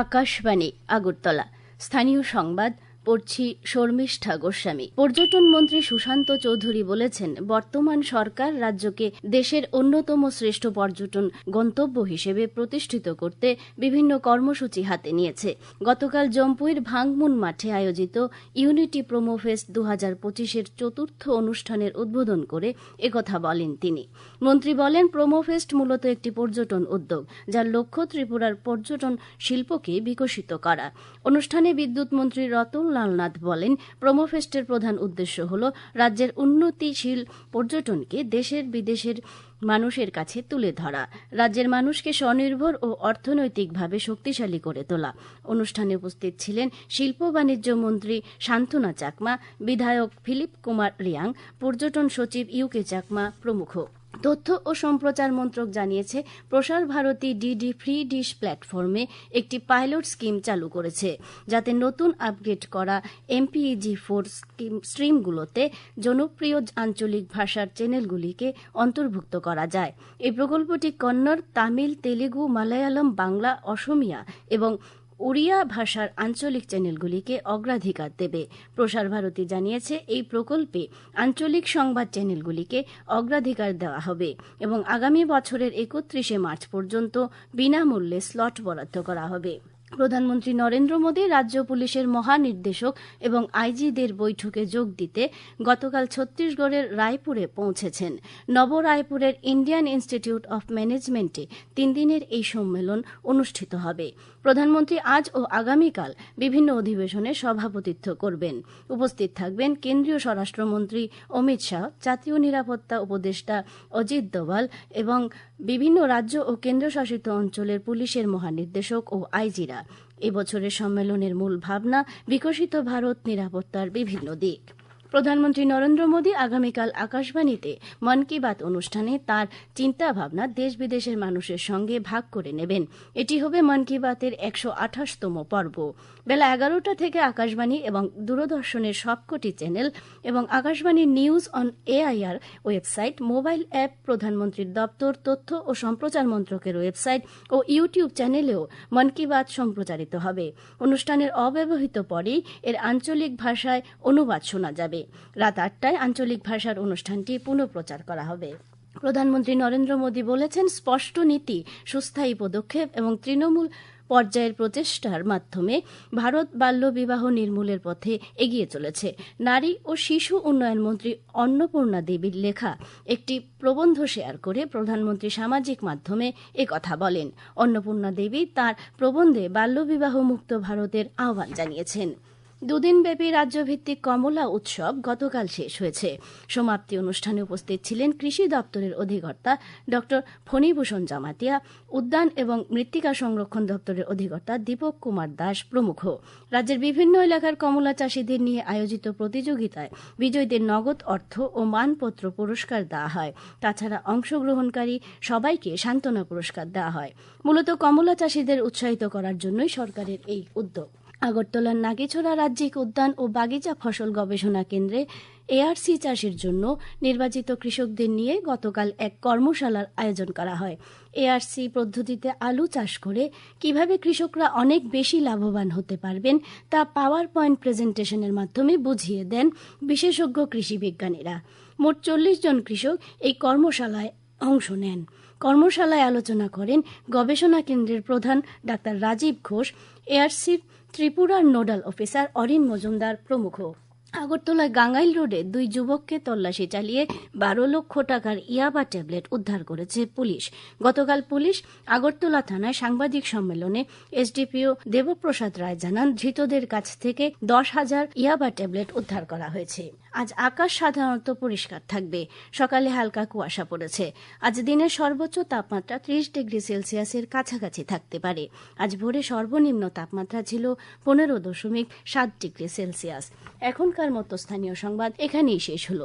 আকাশবাণী আগরতলা। স্থানীয় সংবাদ পড়ছি শর্মিষ্ঠা গোস্বামী। পর্যটন মন্ত্রী সুশান্ত চৌধুরী বলেছেন, বর্তমান সরকার রাজ্যকে দেশের অন্যতম শ্রেষ্ঠ পর্যটন গন্তব্য হিসেবে প্রতিষ্ঠিত করতে বিভিন্ন কর্মসূচি হাতে নিয়েছে। গতকাল জম্পুইর ভাংমুন মাঠে আয়োজিত ইউনিটি প্রোমো ফেস্ট দু হাজার পঁচিশের চতুর্থ অনুষ্ঠানের উদ্বোধন করে একথা বলেন তিনি। মন্ত্রী বলেন, প্রোমো ফেস্ট মূলত একটি পর্যটন উদ্যোগ, যার লক্ষ্য ত্রিপুরার পর্যটন শিল্পকে বিকশিত করা। অনুষ্ঠানে বিদ্যুৎ মন্ত্রী রতন লালনাথ বলেন, প্রোমোফেস্টের প্রধান উদ্দেশ্য হল রাজ্যের উন্নতিশীল পর্যটনকে দেশের বিদেশের মানুষের কাছে তুলে ধরা, রাজ্যের মানুষকে স্বনির্ভর ও অর্থনৈতিকভাবে শক্তিশালী করে তোলা। অনুষ্ঠানে উপস্থিত ছিলেন শিল্প বাণিজ্য মন্ত্রী শান্তনা চাকমা, বিধায়ক ফিলিপ কুমার রিয়াং, পর্যটন সচিব ইউকে চাকমা প্রমুখ। তথ্য ও সম্প্রচার মন্ত্রক জানিয়েছে, প্রসার ভারতী ডিডি ফ্রি ডিশ প্ল্যাটফর্মে একটি পাইলট স্কিম চালু করেছে, যাতে নতুন আপগ্রেড করা এমপিইজি ফোর স্ট্রিমগুলোতে জনপ্রিয় আঞ্চলিক ভাষার চ্যানেলগুলিকে অন্তর্ভুক্ত করা যায়। এই প্রকল্পটি কন্নড়, তামিল, তেলেগু, মালায়ালম, বাংলা, অসমিয়া এবং ওড়িয়া ভাষার আঞ্চলিক চ্যানেলগুলিকে অগ্রাধিকার দেবে। প্রসার ভারতী জানিয়েছে, এই প্রকল্পে আঞ্চলিক সংবাদ চ্যানেলগুলিকে অগ্রাধিকার দেওয়া হবে এবং আগামী বছরের একত্রিশে মার্চ পর্যন্ত বিনামূল্যে স্লট বরাদ্দ করা হবে। প্রধানমন্ত্রী নরেন্দ্র মোদী রাজ্য পুলিশের মহানির্দেশক এবং আইজিদের বৈঠকে যোগ দিতে গতকাল ছত্তিশগড়ের রায়পুরে পৌঁছেছেন। নব রায়পুরের ইন্ডিয়ান ইনস্টিটিউট অব ম্যানেজমেন্টে তিন দিনের এই সম্মেলন অনুষ্ঠিত হবে। প্রধানমন্ত্রী আজ ও আগামীকাল বিভিন্ন অধিবেশনে সভাপতিত্ব করবেন। উপস্থিত থাকবেন কেন্দ্রীয় স্বরাষ্ট্রমন্ত্রী অমিত শাহ, জাতীয় নিরাপত্তা উপদেষ্টা অজিত দোভাল এবং বিভিন্ন রাজ্য ও কেন্দ্রশাসিত অঞ্চলের পুলিশের মহানির্দেশক ও আইজিরা। এবছরের সম্মেলনের মূল ভাবনা বিকশিত ভারত নিরাপত্তার বিভিন্ন দিক। প্রধানমন্ত্রী নরেন্দ্র মোদী আগামীকাল আকাশবাণীতে মন কি বাত অনুষ্ঠানে তার চিন্তা ভাবনা দেশ বিদেশের মানুষের সঙ্গে ভাগ করে নেবেন। এটি হবে মন কি বাতের একশো আঠাশতম পর্ব। বেলা এগারোটা থেকে আকাশবাণী এবং দূরদর্শনের সবকটি চ্যানেল এবং Akashvani news on AIR website, mobile app, প্রধানমন্ত্রীর দপ্তর, তথ্য ও সম্প্রচার মন্ত্রকের ওয়েবসাইট ও ইউটিউব চ্যানেলেও মন কি বাত সম্প্রচারিত হবে। অনুষ্ঠানের অব্যবহৃত পরেই এর আঞ্চলিক ভাষায় অনুবাদ শোনা যাবে। রাত আটটায় আঞ্চলিক ভাষার অনুষ্ঠানটি পুনঃপ্রচার করা হবে। প্রধানমন্ত্রী নরেন্দ্র মোদী বলেছেন, স্পষ্ট নীতি, সুস্থায়ী পদক্ষেপ এবং তৃণমূল পর্যায়ের প্রচেষ্টার মাধ্যমে ভারত বাল্য বিবাহ নির্মূলের পথে এগিয়ে চলেছে। নারী ও শিশু উন্নয়ন মন্ত্রী অন্নপূর্ণা দেবীর লেখা একটি প্রবন্ধ শেয়ার করে প্রধানমন্ত্রী সামাজিক মাধ্যমে কথা বলেন। অন্নপূর্ণা দেবী তার প্রবন্ধে বাল্যবিবাহ মুক্ত ভারতের আহ্বান জানিয়েছেন। দুদিনব্যাপী রাজ্যভিত্তিক কমলা উৎসব গতকাল শেষ হয়েছে। সমাপ্তি অনুষ্ঠানে উপস্থিত ছিলেন কৃষি দপ্তরের অধিকর্তা ড ফণীভূষণ জামাতিয়া, উদ্যান এবং মৃত্তিকা সংরক্ষণ দপ্তরের অধিকর্তা দীপক কুমার দাস প্রমুখ। রাজ্যের বিভিন্ন এলাকার কমলা চাষীদের নিয়ে আয়োজিত প্রতিযোগিতায় বিজয়ীদের নগদ অর্থ ও মানপত্র পুরস্কার দেওয়া হয়। তাছাড়া অংশগ্রহণকারী সবাইকে সান্ত্বনা পুরস্কার দেওয়া হয়। মূলত কমলা চাষীদের উৎসাহিত করার জন্যই সরকারের এই উদ্যোগ। আগরতলার নাগেছড়া রাজ্যিক উদ্যান ও বাগিচা ফসল গবেষণা কেন্দ্রে এআরসি চাষের জন্য নির্বাচিত কৃষকদের নিয়ে গতকাল এক কর্মশালার আয়োজন করা হয়। এআরসি পদ্ধতিতে আলু চাষ করে কীভাবে কৃষকরা অনেক বেশি লাভবান হতে পারবেন তা পাওয়ার পয়েন্ট প্রেজেন্টেশনের মাধ্যমে বুঝিয়ে দেন বিশেষজ্ঞ কৃষি বিজ্ঞানীরা। মোট চল্লিশ জন কৃষক এই কর্মশালায় অংশ নেন। কর্মশালায় আলোচনা করেন গবেষণা কেন্দ্রের প্রধান ডাক্তার রাজীব ঘোষ এআরসির ত্রিপুরার নোডাল অফিসার অরিন মজুমদার প্রমুখ। আগরতলায় গাঙ্গাইল রোডে দুই যুবককে তল্লাশি চালিয়ে বারো লক্ষ টাকার ইয়াবা ট্যাবলেট উদ্ধার করেছে পুলিশ। গতকাল পুলিশ আগরতলা থানায় সাংবাদিক সম্মেলনে এসডিপিও দেবপ্রসাদ রায় জানান, ধৃতদের কাছ থেকে দশ হাজার ইয়াবা ট্যাবলেট উদ্ধার করা হয়েছে। আজ আকাশ সাধারণত পরিষ্কার থাকবে। সকালে হালকা কুয়াশা পড়েছে। আজ দিনের সর্বোচ্চ তাপমাত্রা ত্রিশ ডিগ্রি সেলসিয়াসের কাছাকাছি থাকতে পারে। আজ ভোরে সর্বনিম্ন তাপমাত্রা ছিল পনেরো দশমিক সাত ডিগ্রি সেলসিয়াস। এখনকার মতো স্থানীয় সংবাদ এখানেই শেষ হলো।